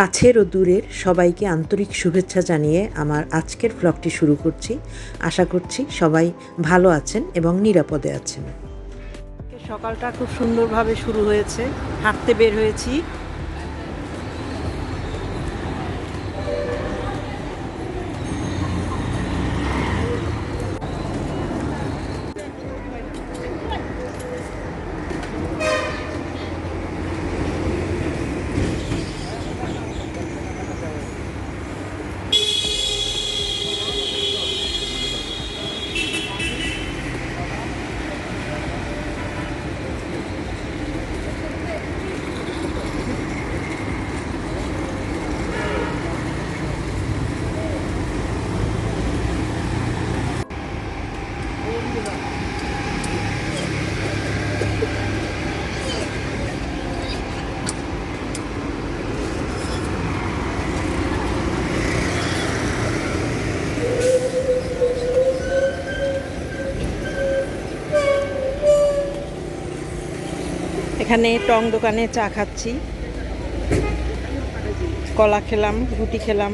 কাছের ও দূরের সবাইকে আন্তরিক শুভেচ্ছা জানিয়ে আমার আজকের ব্লগটি শুরু করছি। আশা করছি সবাই ভালো আছেন এবং নিরাপদে আছেন। সকালটা খুব সুন্দরভাবে শুরু হয়েছে। হাঁটতে বের হয়েছি। এখানে টং দোকানে চা খাচ্ছি। কলা খেলাম রুটি খেলাম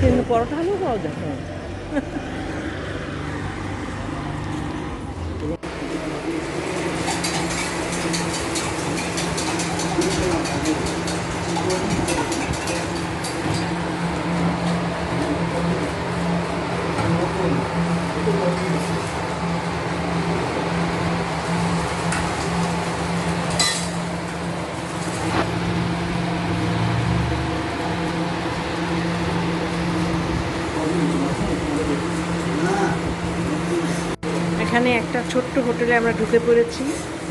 কিন্তু পরোটা হলেও পাওয়া যায় হ্যাঁ। এখানে একটা ছোট্ট হোটেলে আমরা ঢুকে পড়েছি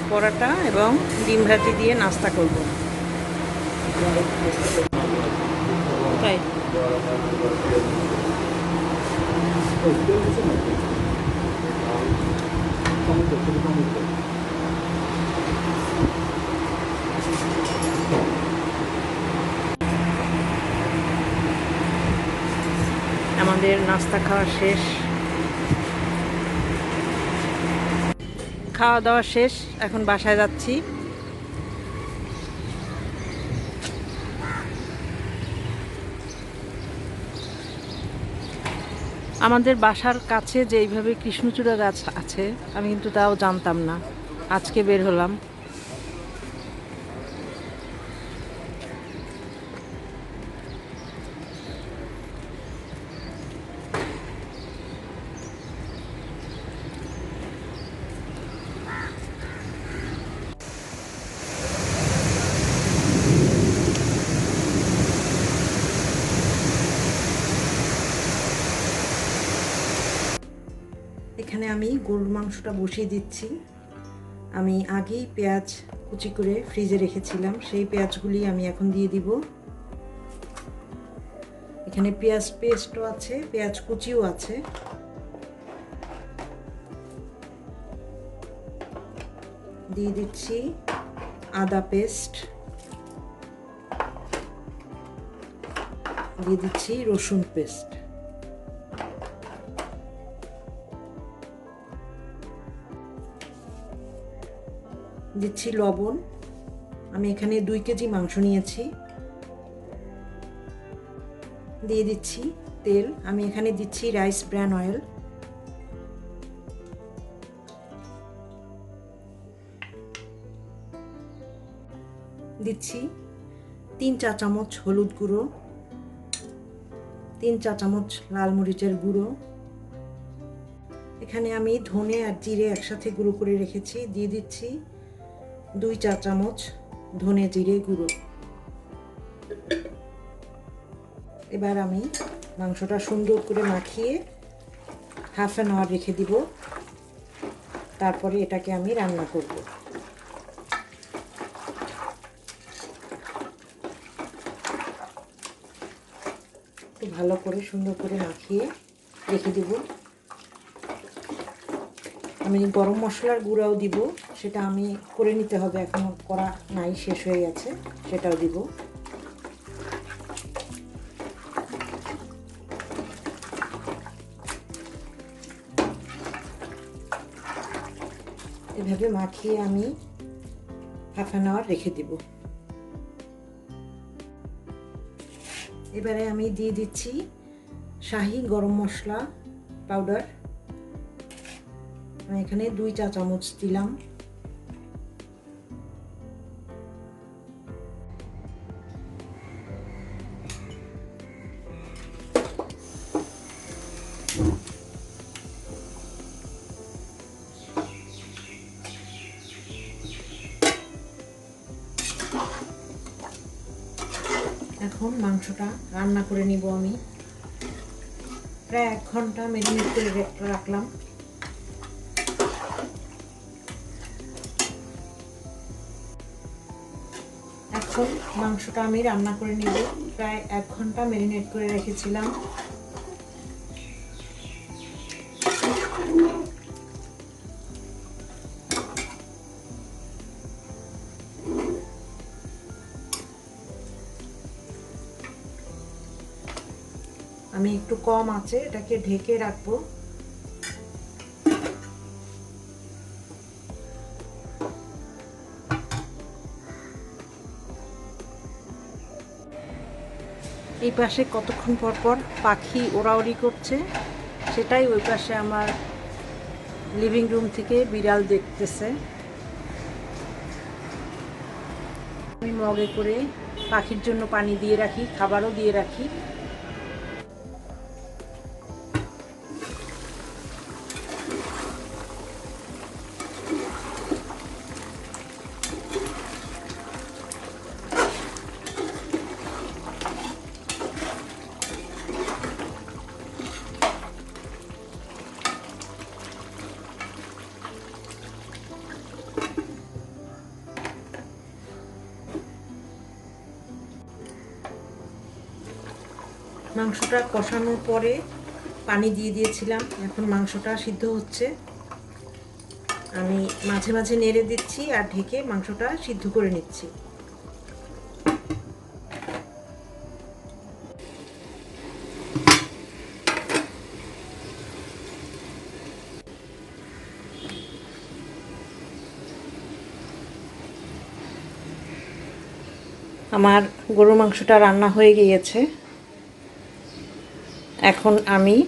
পরাটা এবং ডিম ভাজি দিয়ে নাস্তা করব। তাই। আমাদের নাস্তা খাওয়া শেষ। খাওয়া দাওয়া শেষ, এখন বাসায় যাচ্ছি। আমাদের বাসার কাছে যে এইভাবে কৃষ্ণচূড়া গাছ আছে, আমি কিন্তু তাও জানতাম না। আজকে বের হলাম এখানে আমি গরুর মাংসটা বসিয়ে দিচ্ছি। আমি আগেই পেঁয়াজ কুচি করে ফ্রিজে রেখেছিলাম। সেই পেঁয়াজগুলি আমি এখন দিয়ে দিব। এখানে পেঁয়াজ পেস্টও আছে, পেঁয়াজ কুচিও আছে। দিয়ে দিচ্ছি আদা পেস্ট। দিয়ে দিচ্ছি রসুন পেস্ট। দিচ্ছি লবণ। আমি এখানে দুই কেজি মাংস নিয়েছি। দিয়ে দিচ্ছি তেল। আমি এখানে দিচ্ছি রাইস ব্র্যান অয়েল। দিচ্ছি তিন চা চামচ হলুদ গুঁড়ো। তিন চা চামচ লাল মরিচের গুঁড়ো। এখানে আমি ধনে আর জিরে একসাথে গুঁড়ো করে রেখেছি। দিয়ে দিচ্ছি দুই চা চামচ ধনে জিরে গুঁড়ো। এবার আমি মাংসটা সুন্দর করে মাখিয়ে হাফ অ্যান আওয়ার রেখে দিব। তারপরে এটাকে আমি রান্না করব। ভালো করে সুন্দর করে মাখিয়ে রেখে দিব। আমি গরম মশলার গুঁড়াও দিব। সেটা আমি করে নিতে হবে এখনও করা নাই, শেষ হয়ে গেছে, সেটাও দিব। এভাবে মাখিয়ে আমি হাফ অ্যান আওয়ার রেখে দিব। এবারে আমি দিয়ে দিচ্ছি শাহি গরম মশলা পাউডার। আমি এখানে দুই চা চামচ দিলাম। এখন মাংসটা রান্না করে নিব আমি। প্রায় এক ঘণ্টা মেরিনেট করে রাখলাম। এখন মাংসটা আমি রান্না করে নিব। প্রায় এক ঘণ্টা ম্যারিনেট করে রেখেছিলাম। আমি একটু কম আছে, এটাকে ঢেকে রাখব। এই পাশে কতক্ষণ পর পর পাখি ওড়াউড়ি করছে, সেটাই ওই পাশে আমার লিভিং রুম থেকে বিড়াল দেখতেছে। আমি মগে করে পাখির জন্য পানি দিয়ে রাখি, খাবারও দিয়ে রাখি। মাংসটা কষানোর পরে পানি দিয়ে দিয়েছিলাম। এখন মাংসটা সিদ্ধ হচ্ছে। আমি মাঝে মাঝে নেড়ে দিচ্ছি আর ঢেকে মাংসটা সিদ্ধ করে নিচ্ছি। আমার গরুর মাংসটা রান্না হয়ে গিয়েছে। এখন আমি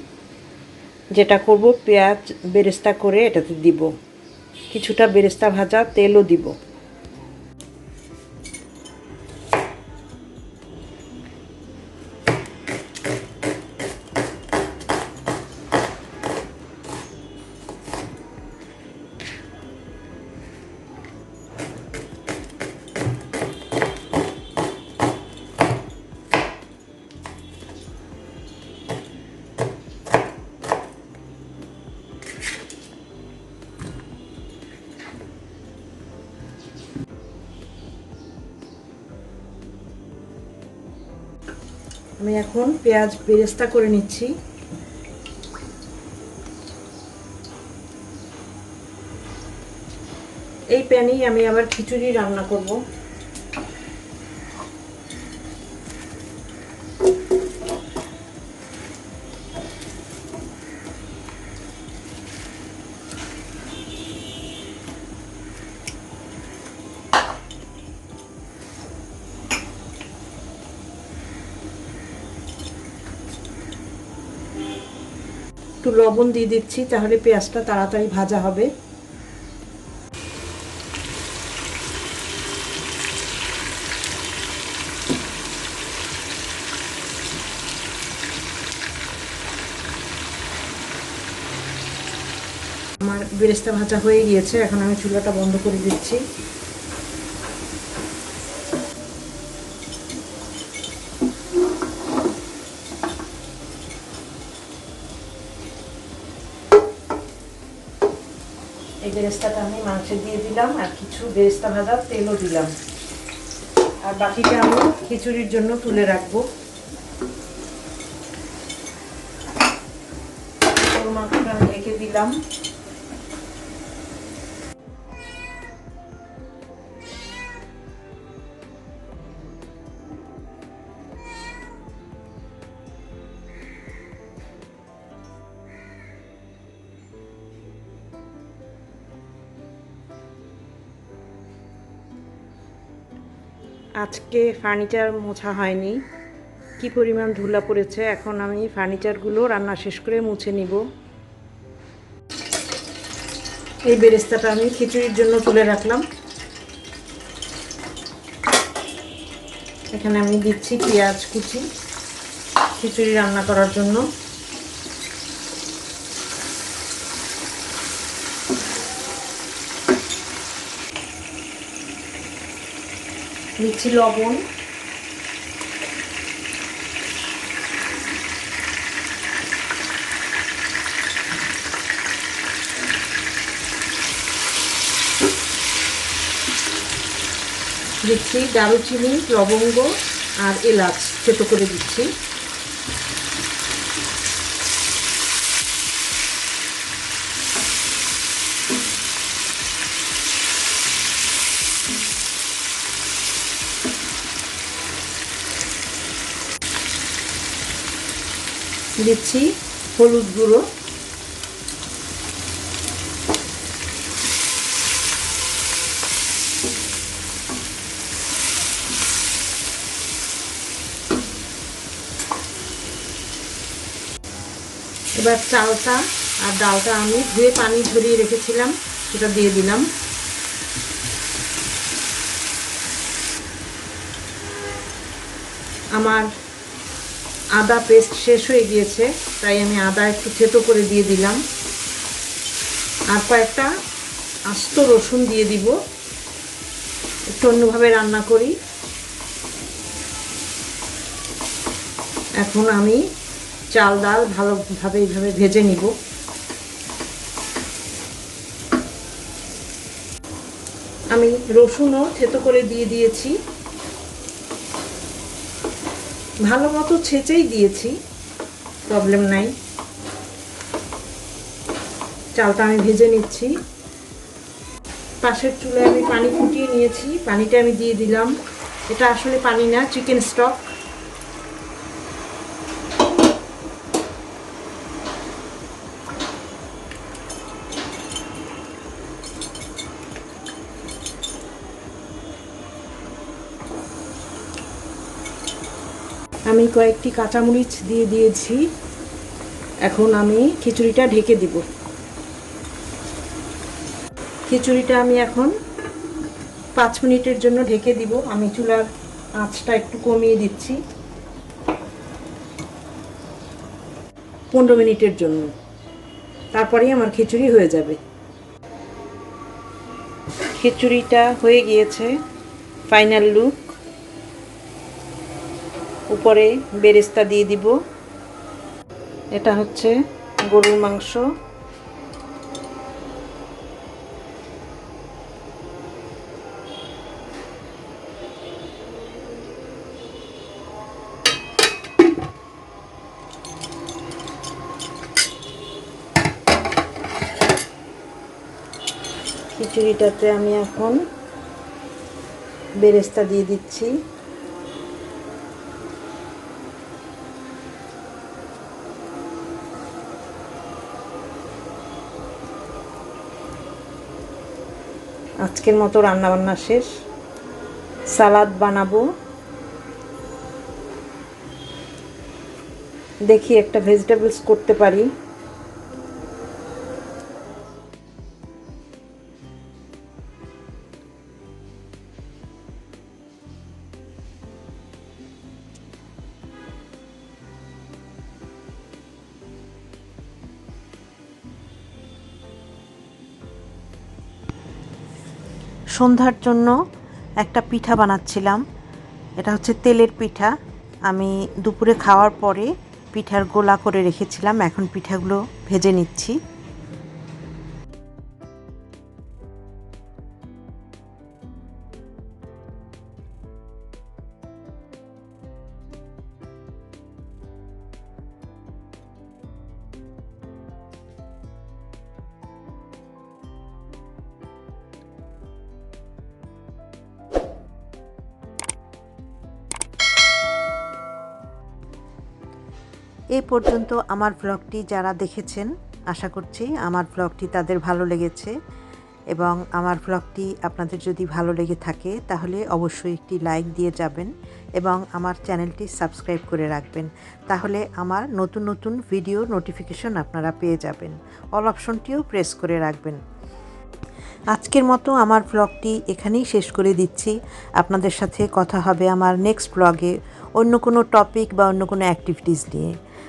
যেটা করব পেঁয়াজ বেরেস্তা করে এটাতে দিব। কিছুটা বেরেস্তা ভাজা তেলও দিব। আমি এখন পেঁয়াজ বেরেস্তা করে নিচ্ছি। এই প্যানেই আমি আবার খিচুড়ি রান্না করব। একটু লবণ দিয়ে দিচ্ছি, তাহলে পেঁয়াজটা তাড়াতাড়ি ভাজা হবে। আমার বেরেস্তা ভাজা হয়ে গিয়েছে, এখন আমি চুলাটা বন্ধ করে দিচ্ছি। বেরেস্তাটা আমি মাংসে দিয়ে দিলাম, আর কিছু বেরেস্তা ভাজা, তেলও দিলাম। আর বাকিটা আমি খিচুড়ির জন্য তুলে রাখব। মাংসটা রেখে দিলাম। আজকে ফার্নিচার মোছা হয়নি। কি পরিমাণ ধুলা পড়েছে, এখন আমি ফার্নিচারগুলো রান্না শেষ করে মুছে নিব। এই বেরেস্তাটা আমি খিচুড়ির জন্য তুলে রাখলাম। এখানে আমি দিচ্ছি পেঁয়াজ কুচি, খিচুড়ি রান্না করার জন্য। দিচ্ছি লবণ। দিচ্ছি দারুচিনি লবঙ্গ আর এলাচ ছোটো করে দিচ্ছি। দিচ্ছি হলুদ গুঁড়ো। এবার চালটা আর ডালটা আমি ধুয়ে পানি ঝরিয়ে রেখেছিলাম, সেটা দিয়ে দিলাম। আমার আদা পেস্ট শেষ হয়ে গিয়েছে, তাই আমি আদা একটু থেতো করে দিয়ে দিলাম। আর কয়েকটা আস্ত রসুন দিয়ে দিব। একটু অন্যভাবে রান্না করি। এখন আমি চাল, ডাল ভালোভাবে এইভাবে ভেজে নিব। আমি রসুনও থেতো করে দিয়ে দিয়েছি। ভালো মতো ছেঁচেই দিয়েছি। প্রবলেম নাই। চালটা আমি ভেজে নিচ্ছি। পাশের চুলে আমি পানি ফুটিয়ে নিয়েছি। পানিটা আমি দিয়ে দিলাম। এটা আসলে পানি না চিকেন স্টক আমি কয়েকটি কাঁচামরিচ দিয়ে দিয়েছি। এখন আমি খিচুড়িটা ঢেকে দিব। খিচুড়িটা আমি এখন পাঁচ মিনিটের জন্য ঢেকে দিব। আমি চুলার আঁচটা একটু কমিয়ে দিচ্ছি। পনেরো মিনিটের জন্য। তারপরেই আমার খিচুড়ি হয়ে যাবে। খিচুড়িটা হয়ে গিয়েছে। Final look. উপরে বেরেস্তা দিয়ে দিব। এটা হচ্ছে গরুর মাংস। খিচুড়িটাতে আমি এখন বেরেস্তা দিয়ে দিচ্ছি। আজকের মতো রান্নাবান্না শেষ। সালাদ বানাবো। দেখি একটা ভেজিটেবলস করতে পারি। সন্ধ্যার জন্য একটা পিঠা বানাচ্ছিলাম। এটা হচ্ছে তেলের পিঠা। আমি দুপুরে খাওয়ার পরে পিঠার গোলা করে রেখেছিলাম। এখন পিঠাগুলো ভেজে নিচ্ছি। পর্যন্ত আমার ব্লগটি যারা দেখেছেন, আশা করছি আমার ব্লগটি তাদের ভালো লেগেছে এবং আমার ব্লগটি আপনাদের যদি ভালো লেগে থাকে তাহলে অবশ্যই একটি লাইক দিয়ে যাবেন এবং আমার চ্যানেলটি সাবস্ক্রাইব করে রাখবেন। তাহলে আমার নতুন নতুন ভিডিও নোটিফিকেশন আপনারা পেয়ে যাবেন। অল অপশনটিও প্রেস করে রাখবেন। আজকের মতো আমার ব্লগটি এখানেই শেষ করে দিচ্ছি। আপনাদের সাথে কথা হবে আমার নেক্সট ব্লগে অন্য কোনো টপিক বা অন্য কোনো অ্যাক্টিভিটিস নিয়ে।